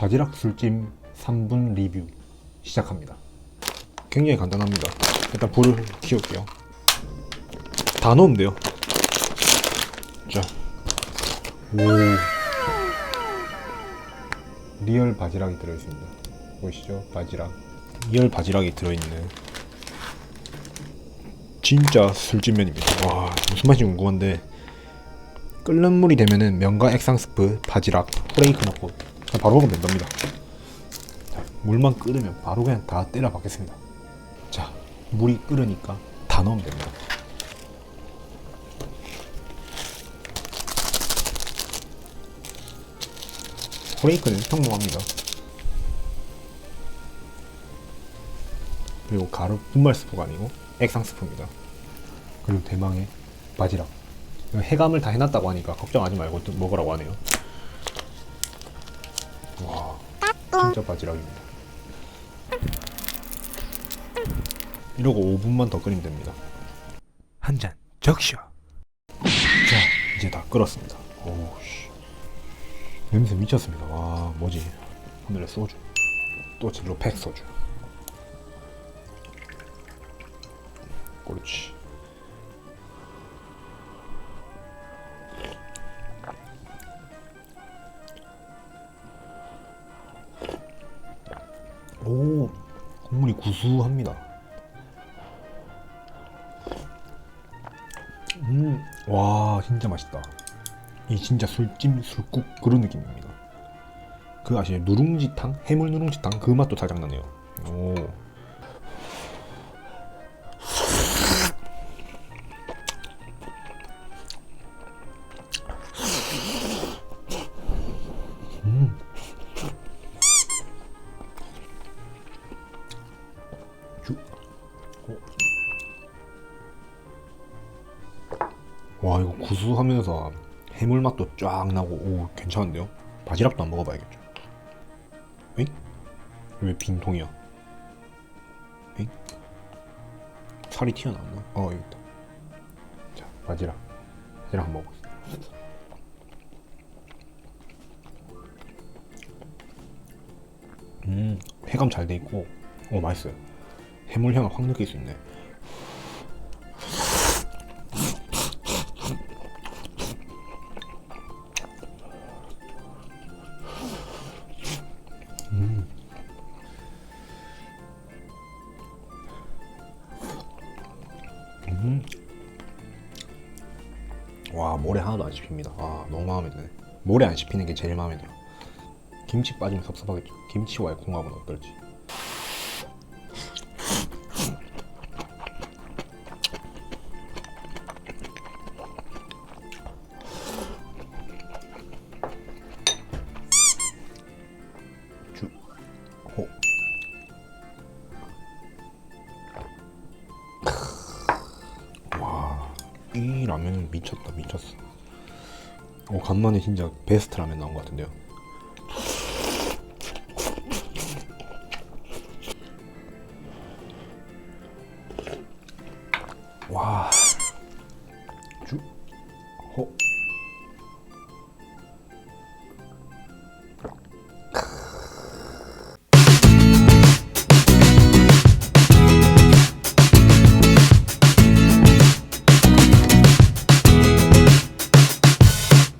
바지락 술찜 3분 리뷰 시작합니다. 굉장히 간단합니다. 일단 불을 키울게요. 다 넣으면 돼요. 자, 오, 리얼 바지락이 들어있습니다. 보이시죠? 바지락. 리얼 바지락이 들어있는 진짜 술찜면입니다. 와, 무슨 맛인지 궁금한데 끓는 물이 되면은 면과 액상 스프, 바지락, 프레이크 넣고 바로 먹으면 된답니다. 자, 물만 끓으면 바로 그냥 다 때려 박겠습니다. 자, 물이 끓으니까 다 넣으면 됩니다. 프레이크는 평범합니다. 그리고 가루 분말 스프가 아니고 액상 스프입니다. 그리고 대망의 바지락. 해감을 다 해놨다고 하니까 걱정하지 말고 또 먹으라고 하네요. 진짜 바지락입니다. 이러고 5분만 더 끓이면 됩니다. 한 잔 적셔. 자, 이제 다 끓었습니다. 오우씨. 냄새 미쳤습니다. 와, 뭐지? 하늘에 소주. 또 진로 팩 소주. 그렇지. 오, 국물이 구수합니다. 음, 와, 진짜 맛있다. 이 진짜 술찜, 술국 그런 느낌입니다. 그 아시죠? 누룽지탕? 해물 누룽지탕? 그 맛도 살짝 나네요. 오. 와 이거 구수하면서 해물 맛도 쫙 나고 오 괜찮은데요? 바지락도 안 먹어봐야겠죠. 엥? 왜 빈통이야? 엥? 살이 튀어나왔나? 어 여기 있다. 자 바지락 바지락 한번 먹어보겠습니다. 음 해감 잘 돼 있고 오 맛있어요. 해물 향을 확 느낄 수 있네. 와 모래 하나도 안 씹힙니다. 아 너무 마음에 드네. 모래 안 씹히는 게 제일 마음에 들어. 김치 빠지면 섭섭하겠죠. 김치와의 궁합은 어떨지. 이 라면은 미쳤다 미쳤어. 오 간만에 진짜 베스트 라면 나온 것 같은데요. 와